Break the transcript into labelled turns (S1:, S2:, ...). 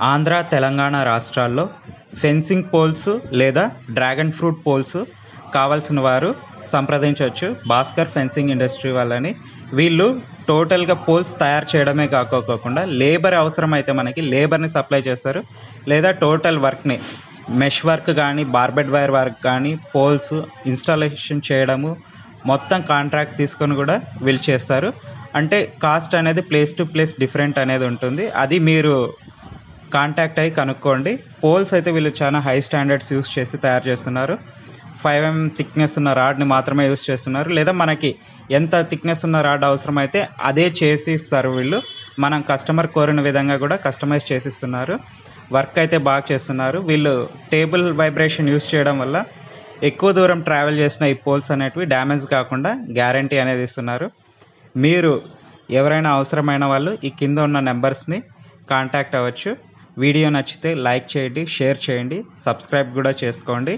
S1: ఆంధ్ర తెలంగాణ రాష్ట్రాల్లో fencing poles లేదా dragon fruit poles కావాల్సిన వారు సంప్రదించవచ్చు. భాస్కర్ ఫెన్సింగ్ ఇండస్ట్రీ వాళ్ళని. వీళ్ళు టోటల్గా పోల్స్ తయారు చేయడమే కాకోకుండా లేబర్ అవసరం అయితే మనకి లేబర్ని సప్లై చేస్తారు. లేదా టోటల్ వర్క్ని మెష్ వర్క్ కానీ బార్బెడ్ వైర్ వర్క్ కానీ పోల్స్ ఇన్స్టాలేషన్ చేయడము మొత్తం కాంట్రాక్ట్ తీసుకొని కూడా వీళ్ళు చేస్తారు. అంటే కాస్ట్ అనేది ప్లేస్ టు ప్లేస్ డిఫరెంట్ అనేది ఉంటుంది. అది మీరు కాంటాక్ట్ అయ్యి కనుక్కోండి. పోల్స్ అయితే వీళ్ళు చాలా హై స్టాండర్డ్స్ యూస్ చేసి తయారు చేస్తున్నారు. ఫైవ్ ఎం థిక్నెస్ ఉన్న రాడ్ని మాత్రమే యూస్ చేస్తున్నారు. లేదా మనకి ఎంత థిక్నెస్ ఉన్న రాడ్ అవసరమైతే అదే చేసి ఇస్తారు వీళ్ళు. మనం కస్టమర్ కోరిన విధంగా కూడా కస్టమైజ్ చేసి ఇస్తున్నారు వర్క్ అయితే బాగా చేస్తున్నారు. వీళ్ళు టేబుల్ వైబ్రేషన్ యూస్ చేయడం వల్ల ఎక్కువ దూరం ట్రావెల్ చేసిన ఈ పోల్స్ అనేటివి డ్యామేజ్ కాకుండా గ్యారంటీ అనేది ఇస్తున్నారు. మీరు ఎవరైనా అవసరమైన వాళ్ళు ఈ కింద ఉన్న నెంబర్స్ని కాంటాక్ట్ అవ్వచ్చు. వీడియో నచ్చితే లైక్ చేయండి షేర్ చేయండి సబ్స్క్రైబ్ కూడా చేసుకోండి.